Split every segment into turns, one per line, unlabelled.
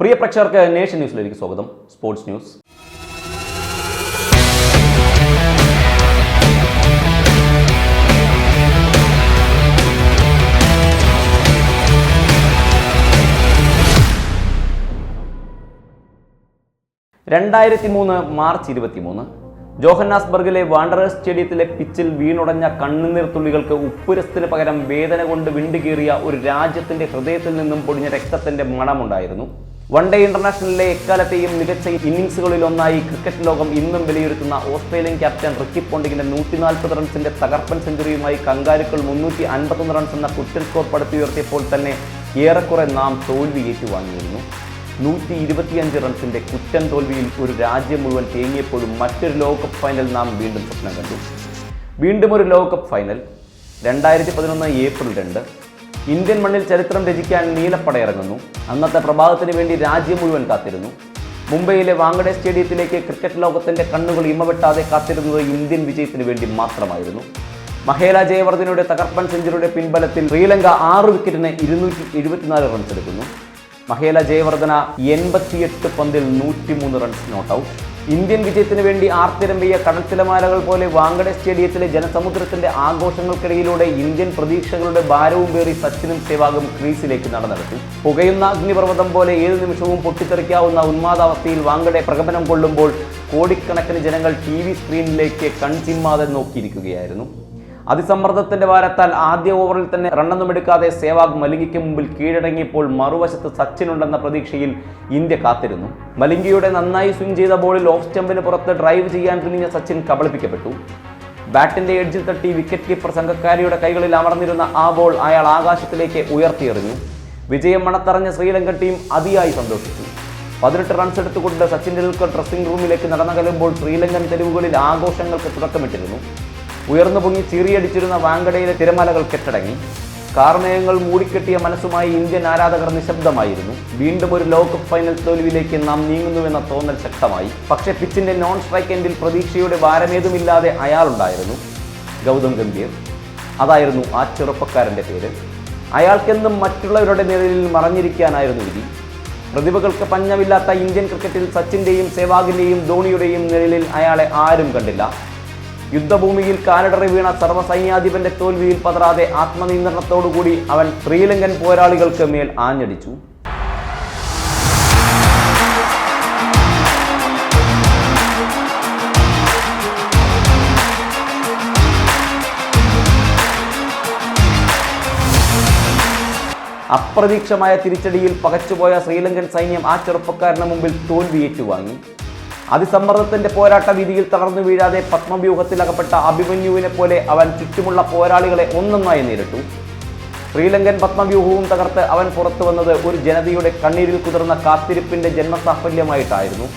പ്രിയ പ്രേക്ഷകർക്ക് നേഷൻ ന്യൂസിലേക്ക് സ്വാഗതം. Sports news. രണ്ടായിരത്തി മൂന്ന് മാർച്ച് ഇരുപത്തി മൂന്ന് ജോഹന്നാസ്ബർഗിലെ വാണ്ടറേഴ്സ് സ്റ്റേഡിയത്തിലെ പിച്ചിൽ വീണുടഞ്ഞ കണ്ണുനീർ തുള്ളികൾക്ക് പകരം വേദന കൊണ്ട് വിണ്ടുകീറിയ ഒരു രാജ്യത്തിന്റെ ഹൃദയത്തിൽ നിന്നും പൊടിഞ്ഞ രക്തത്തിന്റെ മണമുണ്ടായിരുന്നു. വൺ ഡേ ഇന്റർനാഷണലിലെ എക്കാലത്തെയും മികച്ച ഇന്നിംഗ്സുകളിലൊന്നായി ക്രിക്കറ്റ് ലോകം ഇന്നും വിലയിരുത്തുന്ന ഓസ്ട്രേലിയൻ ക്യാപ്റ്റൻ റിക്കി പോണ്ടിങ്ങിന്റെ നൂറ്റി നാൽപ്പത് റൺസിന്റെ തകർപ്പൻ സെഞ്ചുറിയുമായി കങ്കാരുക്കൾ മുന്നൂറ്റി അൻപത്തൊന്ന് റൺസ് എന്ന കുറ്റൻ സ്കോർ പടുത്തുയർത്തിയപ്പോൾ തന്നെ ഏറെക്കുറെ നാം തോൽവി ഏറ്റുവാങ്ങിയിരുന്നു. നൂറ്റി ഇരുപത്തിയഞ്ച് റൺസിന്റെ കുറ്റൻ തോൽവിയിൽ ഒരു രാജ്യം മുഴുവൻ തേങ്ങിയപ്പോഴും മറ്റൊരു ലോകകപ്പ് ഫൈനൽ നാം വീണ്ടും സ്വപ്നം കണ്ടു. വീണ്ടും ഒരു ലോകകപ്പ് ഫൈനൽ രണ്ടായിരത്തി പതിനൊന്ന് ഏപ്രിൽ രണ്ട് ഇന്ത്യൻ മണ്ണിൽ ചരിത്രം രചിക്കാൻ നീലപ്പടയിറങ്ങുന്നു. അന്നത്തെ പ്രഭാതത്തിന് വേണ്ടി രാജ്യം മുഴുവൻ കാത്തിരുന്നു. മുംബൈയിലെ വാങ്കഡെ സ്റ്റേഡിയത്തിലേക്ക് ക്രിക്കറ്റ് ലോകത്തിന്റെ കണ്ണുകൾ ഇമവെട്ടാതെ കാത്തിരുന്നത് ഇന്ത്യൻ വിജയത്തിന് വേണ്ടി മാത്രമായിരുന്നു. മഹേല ജയവർദ്ധനയുടെ തകർപ്പൻ സെഞ്ചുറിയുടെ പിൻബലത്തിൽ ശ്രീലങ്ക ആറ് വിക്കറ്റിന് ഇരുന്നൂറ്റി എഴുപത്തിനാല് റൺസ് എടുക്കുന്നു. മഹേല ജയവർദ്ധന എൺപത്തിയെട്ട് പന്തിൽ നൂറ്റിമൂന്ന് റൺസ് നോട്ട് ഔട്ട് ഇന്ത്യൻ വിജയത്തിന് വേണ്ടി ആർത്തിരമ്പിയ കടൽ തിലമാലകൾ പോലെ വാങ്കഡെ സ്റ്റേഡിയത്തിലെ ജനസമുദ്രത്തിന്റെ ആഘോഷങ്ങൾക്കിടയിലൂടെ ഇന്ത്യൻ പ്രതീക്ഷകളുടെ ഭാരവും പേറി സച്ചിനും സേവാഗും ക്രീസിലേക്ക് നടന്നെടുത്തു. പുകയുന്ന അഗ്നിപർവതം പോലെ ഏത് നിമിഷവും പൊട്ടിത്തെറിക്കാവുന്ന ഉന്മാദാവസ്ഥയിൽ വാങ്കഡെ പ്രകടനം കൊള്ളുമ്പോൾ കോടിക്കണക്കിന് ജനങ്ങൾ ടി വി സ്ക്രീനിലേക്ക് കൺചിമ്മാതെ നോക്കിയിരിക്കുകയായിരുന്നു. അതിസമ്മർദ്ദത്തിന്റെ ഭാരത്താൽ ആദ്യ ഓവറിൽ തന്നെ റണ്ണൊന്നും എടുക്കാതെ സേവാഗ് മലിംഗയ്ക്ക് മുമ്പിൽ കീഴടങ്ങിയപ്പോൾ മറുവശത്ത് സച്ചിൻ ഉണ്ടെന്ന പ്രതീക്ഷയിൽ ഇന്ത്യ കാത്തിരുന്നു. മലിംഗയുടെ നന്നായി സ്വിംഗ് ചെയ്ത ബോളിൽ ഓഫ് സ്റ്റംപിന് പുറത്ത് ഡ്രൈവ് ചെയ്യാൻ തുനിഞ്ഞ സച്ചിൻ കബളിപ്പിക്കപ്പെട്ടു. ബാറ്റിന്റെ എഡ്ജിൽ തട്ടി വിക്കറ്റ് കീപ്പർ സംഘക്കാരിയുടെ കൈകളിൽ അമർന്നിരുന്ന ആ ബോൾ അയാൾ ആകാശത്തിലേക്ക് ഉയർത്തിയെറിഞ്ഞു. വിജയം മണത്തറഞ്ഞ ശ്രീലങ്കൻ ടീം അതിയായി സന്തോഷിച്ചു. പതിനെട്ട് റൺസ് എടുത്തുകൊണ്ട് സച്ചിൻ ടെണ്ടുൽക്കർ ഡ്രസ്സിംഗ് റൂമിലേക്ക് നടന്നകലുമ്പോൾ ശ്രീലങ്കൻ തെരുവുകളിൽ ആഘോഷങ്ങൾക്ക് തുടക്കമിട്ടിരുന്നു. ഉയർന്നു പൊങ്ങി ചീറിയടിച്ചിരുന്ന വാങ്കടയിലെ തിരമലകൾ കെട്ടടങ്ങി. കാർമേയങ്ങൾ മൂടിക്കെട്ടിയ മനസ്സുമായി ഇന്ത്യൻ ആരാധകർ നിശബ്ദമായിരുന്നു. വീണ്ടും ഒരു ലോകകപ്പ് ഫൈനൽ തോൽവിയിലേക്ക് നാം നീങ്ങുന്നുവെന്ന തോന്നൽ ശക്തമായി. പക്ഷെ പിച്ചിന്റെ നോൺ സ്ട്രൈക്ക് എൻഡിൽ പ്രതീക്ഷയുടെ ഭാരമേതുമില്ലാതെ അയാളുണ്ടായിരുന്നു. ഗൗതം ഗംഭീർ. അതായിരുന്നു ആ ചെറുപ്പക്കാരന്റെ പേര്. അയാൾക്കെന്നും മറ്റുള്ളവരുടെ നിഴലിൽ മറഞ്ഞിരിക്കാനായിരുന്നു വിധി. പ്രതിഭകൾക്ക് പഞ്ഞമില്ലാത്ത ഇന്ത്യൻ ക്രിക്കറ്റിൽ സച്ചിന്റെയും സെവാഗിന്റെയും ധോണിയുടെയും നിഴലിൽ അയാളെ ആരും കണ്ടില്ല. യുദ്ധഭൂമിയിൽ കാലടറി വീണ സർവസൈന്യാധിപന്റെ തോൽവിയിൽ പതറാതെ ആത്മനിയന്ത്രണത്തോടുകൂടി അവൻ ശ്രീലങ്കൻ പോരാളികൾക്ക് മേൽ ആഞ്ഞടിച്ചു. അപ്രതീക്ഷമായ തിരിച്ചടിയിൽ പകച്ചുപോയ ശ്രീലങ്കൻ സൈന്യം ആ ചെറുപ്പക്കാരന് മുമ്പിൽ തോൽവി ഏറ്റുവാങ്ങി അതിസമ്മർദ്ദത്തിന്റെ പോരാട്ട വീതിയിൽ തളർന്നു വീഴാതെ പത്മവ്യൂഹത്തിൽ അകപ്പെട്ട അഭിമന്യുവിനെ പോലെ അവൻ ചുറ്റുമുള്ള പോരാളികളെ ഒന്നൊന്നായി നേരിട്ടു. ശ്രീലങ്കൻ പത്മവ്യൂഹവും തകർത്ത് അവൻ പുറത്തു വന്നത് ഒരു ജനതയുടെ കണ്ണീരിൽ കുതിർന്ന കാത്തിരിപ്പിന്റെ ജന്മസാഫല്യമായിട്ടായിരുന്നു.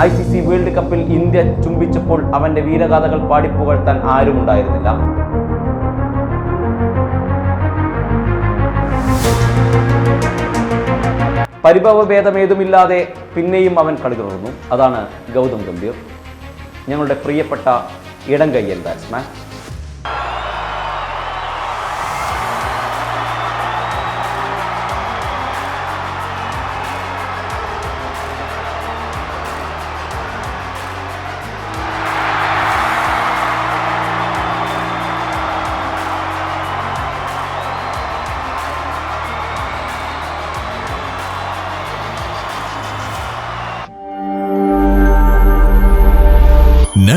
ഐ സി സി വേൾഡ് കപ്പിൽ ഇന്ത്യ ചുംബിച്ചപ്പോൾ അവന്റെ വീരഗാഥകൾ പാടിപ്പുകഴ്ത്താൻ ആരും ഉണ്ടായിരുന്നില്ല. പരിഭവഭേദമേതുമില്ലാതെ പിന്നെയും അവൻ കളി തുടർന്നു. അതാണ് ഗൗതം ഗംഭീർ. ഞങ്ങളുടെ പ്രിയപ്പെട്ട ഇടം കയ്യൻ ബാറ്റ്സ്മാൻ